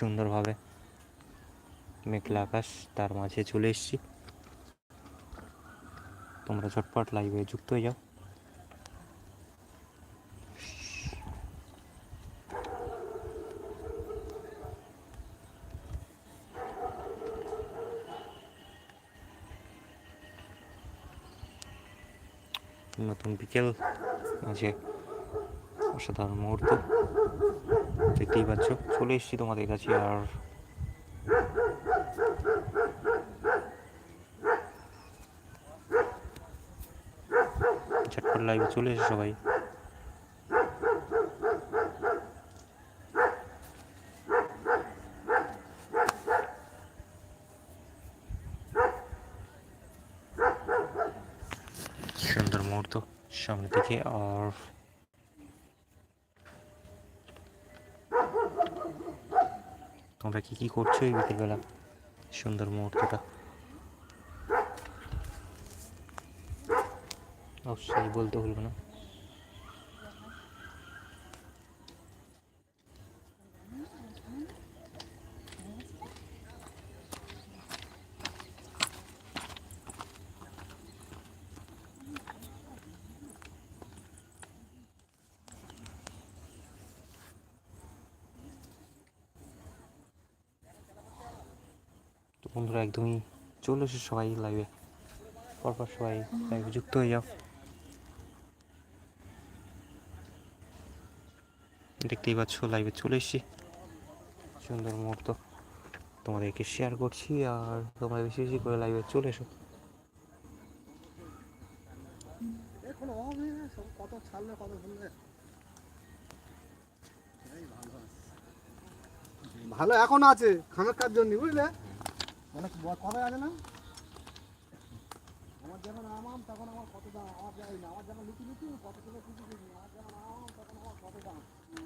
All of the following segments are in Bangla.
সুন্দরভাবে মেঘলা আকাশ, তার মাঝে চলে এসেছি। তোমরা ঝটপট লাইভে যুক্ত হয়ে যাও। নতুন বিকেল মাঝে অসাধারণ মুহূর্ত। দেখতেই পাচ্ছ, চলে এসেছি তোমাদের কাছে আর ঝটপট লাইভে চলে এসে সবাই। সুন্দর মুহূর্ত সামনে থেকে, আর তোমরা কি কি করছ এই বিকেলবেলা? সুন্দর মুহূর্তটা। অবশ্যই বলতে ভুলবো না। বন্ধুরা একদমই চলে এসে সবাই লাইভে পরপর সবাই লাইভে যুক্ত হয়ে যাও। দেখতেই পাচ্ছ লাইভে চলে এসেছি। সুন্দর মুহূর্ত। তোমাদেরকে শেয়ার করছি আর তোমরা বেশি বেশি করে লাইভে চলে এসো। ভালো এখন আছে খামের জন্য বুঝলে? অনেক কথা আছে না? আমার যখন আমাম তখন আমার কত দাম? আমার যাই না। আমার যখন লিচু লিচু, কত কিলো কিছু আমার যখন আমাম তখন আমার কত দাম?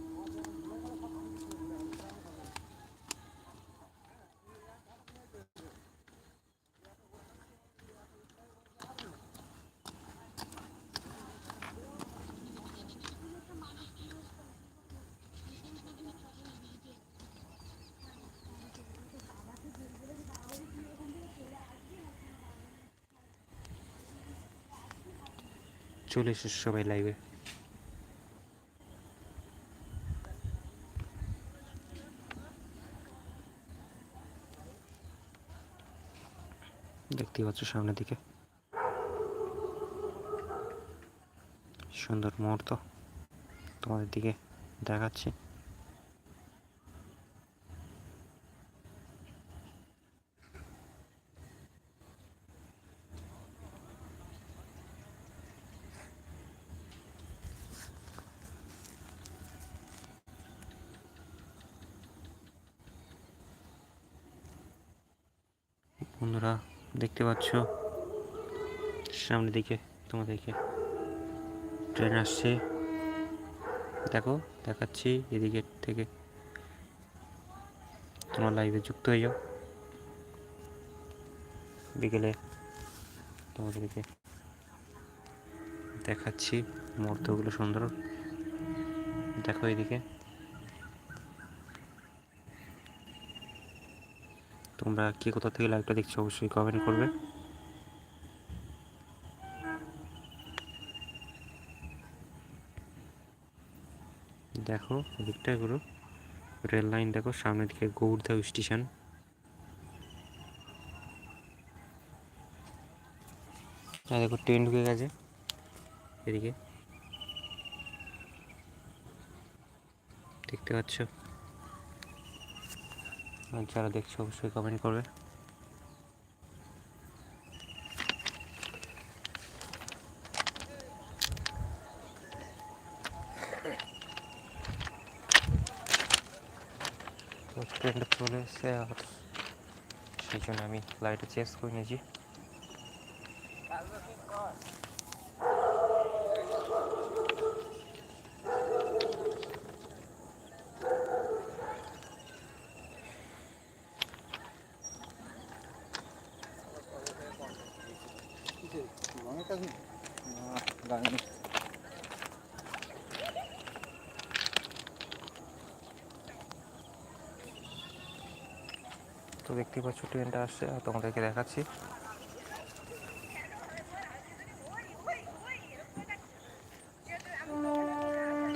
আমার ভুলে গেলে কত কিছু কিনি, আমি জানি না। চলে এসো সবাই লাইভে দেখতেই পাচ্ছ সামনের দিকে। সুন্দর মুহূর্ত। তোমাদের দিকে দেখাচ্ছি। বন্ধুরা, দেখতে পাচ্ছ? সামনের দিকে, তোমাদেরকে ট্রেন আসছে। দেখো, দেখাচ্ছি এদিকে থেকে। তোমার লাইভে যুক্ত হয়ে যাও। বিকেলে তোমাদেরকে দেখাচ্ছি মুহূর্তগুলো সুন্দর। দেখো এদিকে। তোমরা কে কোথা থেকে লাইভটা দেখছ, অবশ্যই কমেন্ট করবে। দেখো এদিকটা এগুলো রেল লাইন দেখো, সামনের দিকে গৌড়দা স্টেশন। দেখো ট্রেন ঢুকে গেছে এদিকে। দেখতে পাচ্ছ? যারা দেখছে অবশ্যই কমেন্ট করবে। চলে আর সেই জন্য আমি লাইটটা চেঞ্জ করে নিয়েছি। তো দেখতে পাচ্ছ ট্রেনটা আসছে আর তোমাদেরকে দেখাচ্ছি।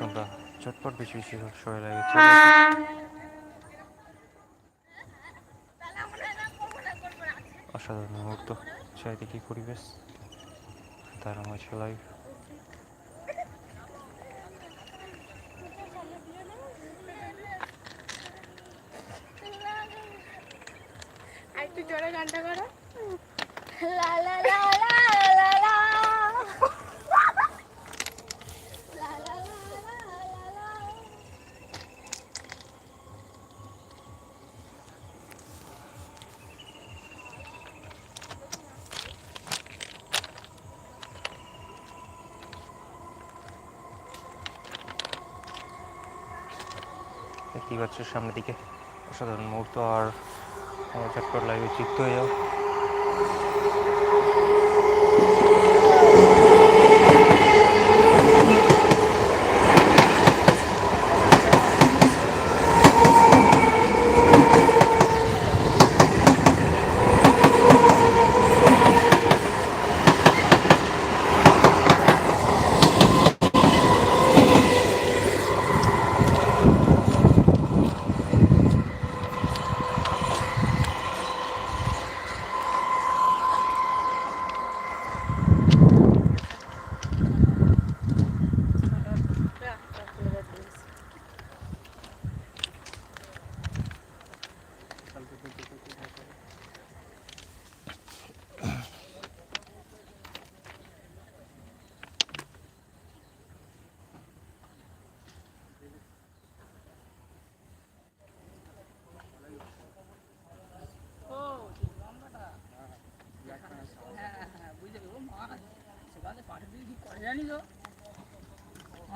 তোমরা চটপট বেশি বেশি সবাই লাগে। অসাধারণ মুহূর্ত চারিদিকে পরিবেশ তার আমার লাইভ জোরে গানটা করো। লা লা লা লা লা লা সামনের দিকে। অসাধারণ মুহূর্ত আর ઝટપટ લાવી ચીકતો জানি তো?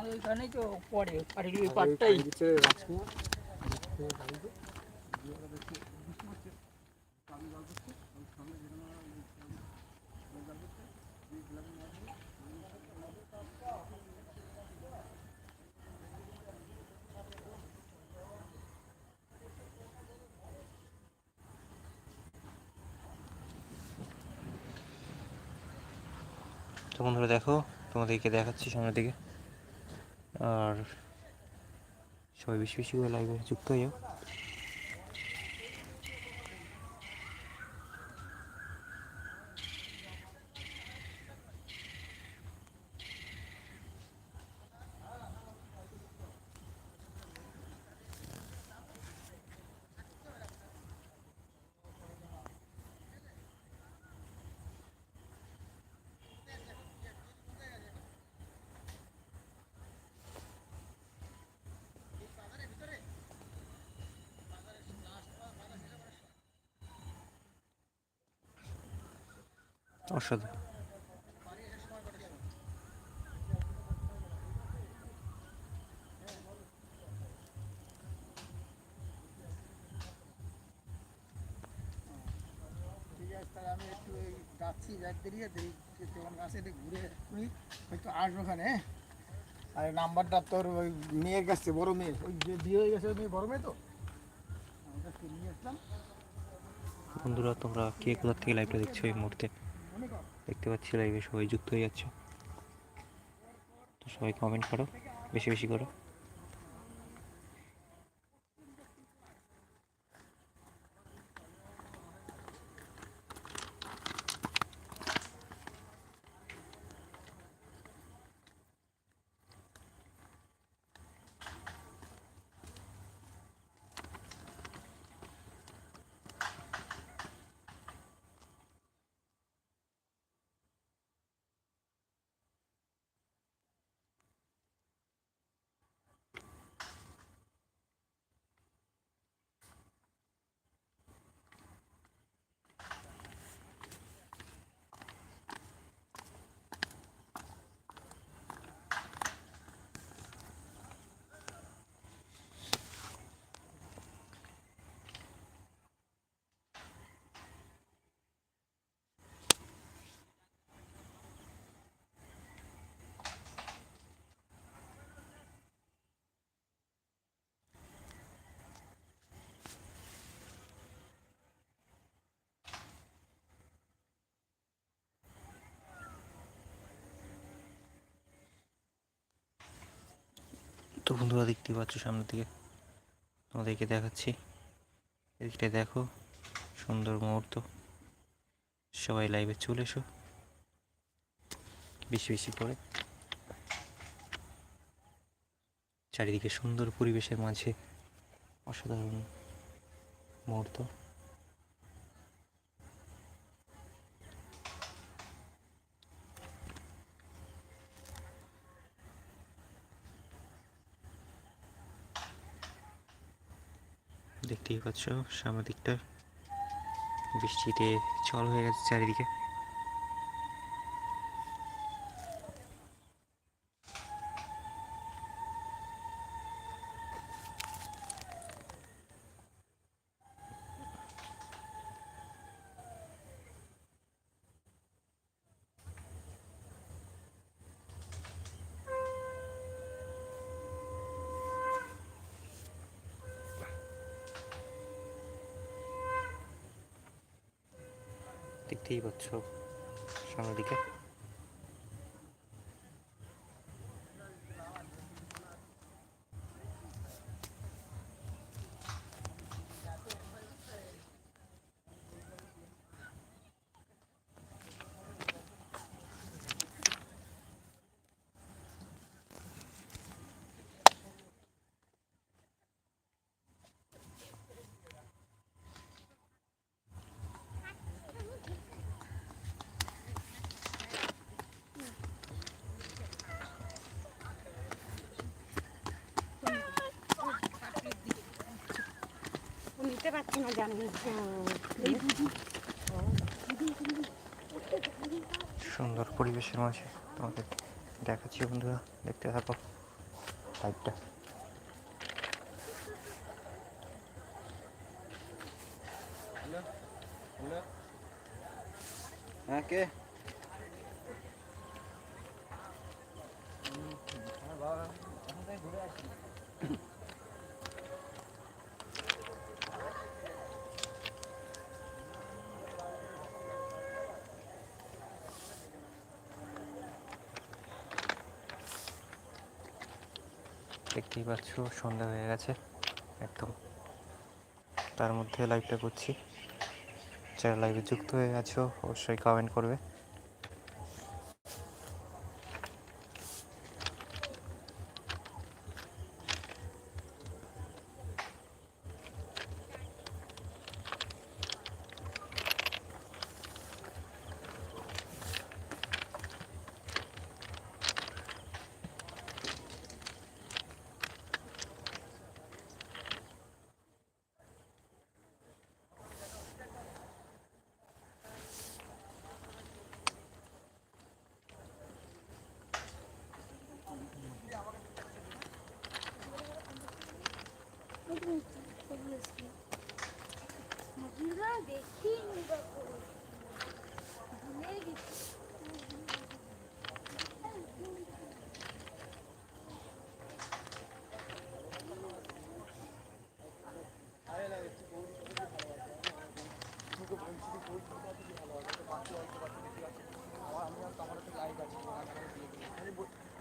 ওইখানেই তো পড়ে পাটির ওই পাটটাই। তো বন্ধুরা দেখো তোমাদেরকে দেখাচ্ছি সামনের দিকে। আর সবাই বেশি বেশি করে লাইভে যুক্ত হয়ে অসাধারণ। ঠিক আছে তাহলে আমি একটু এই যাচ্ছি ব্যাগ তোমার কাছে একটু ঘুরে তুই একটু আসব ওখানে হ্যাঁ? আর নাম্বারটা তোর ওই মেয়ের কাছে বড় মেয়ে ওই যে বিয়ে হয়ে গেছে ওই মেয়ে বড় মেয়ে তো? আমার কাছে নিয়ে আসলাম। বন্ধুরা তোমরা কে কোথা থেকে লাইভটা দেখছ এই মুহূর্তে? দেখতে পাচ্ছি লাইভে সবাই যুক্ত হয়ে যাচ্ছে। তো সবাই কমেন্ট করো বেশি বেশি করো। তো বন্ধুরা দেখতে পাচ্ছ সামনের দিকে। তোমাদেরকে দেখাচ্ছি। এদিকটা দেখো, সুন্দর মুহূর্ত। সবাই লাইভে চলে এসো। বেশি বেশি করে। চারিদিকে সুন্দর পরিবেশের মাঝে অসাধারণ মুহূর্ত। দেখতেই পাচ্ছ সামনের দিকটা। বৃষ্টিতে জল হয়ে গেছে চারিদিকে। দেখতেই পাচ্ছ সামনের দিকে। নিতে পারছি না জানি। সুন্দর পরিবেশের মাঝে তোমাদের দেখাচ্ছি বন্ধুরা দেখতে থাকো। লাইভটা হ্যাঁ কে? দেখতেই পাচ্ছ, সন্ধ্যা হয়ে গেছে। একদম তার মধ্যে লাইভটা করছি। যারা লাইভে যুক্ত হয়ে গেছো অবশ্যই কমেন্ট করবে দেখি ভুলে গেছি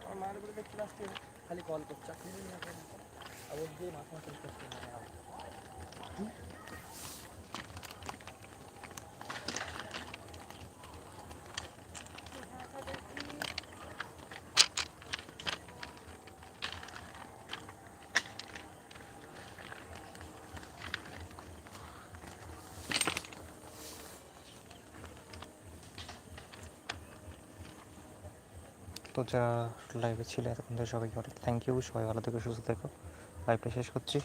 আমার মায়ের বলে দেখছি লাস্টে খালি কল করছে। আর ওর দিয়ে মাথা করছে না তো যারা লাইভে ছিল এতক্ষণ সবাইকে অনেক থ্যাংক ইউ সবাই ভালো থেকে, সুস্থ থেকো। লাইভটা শেষ করছি।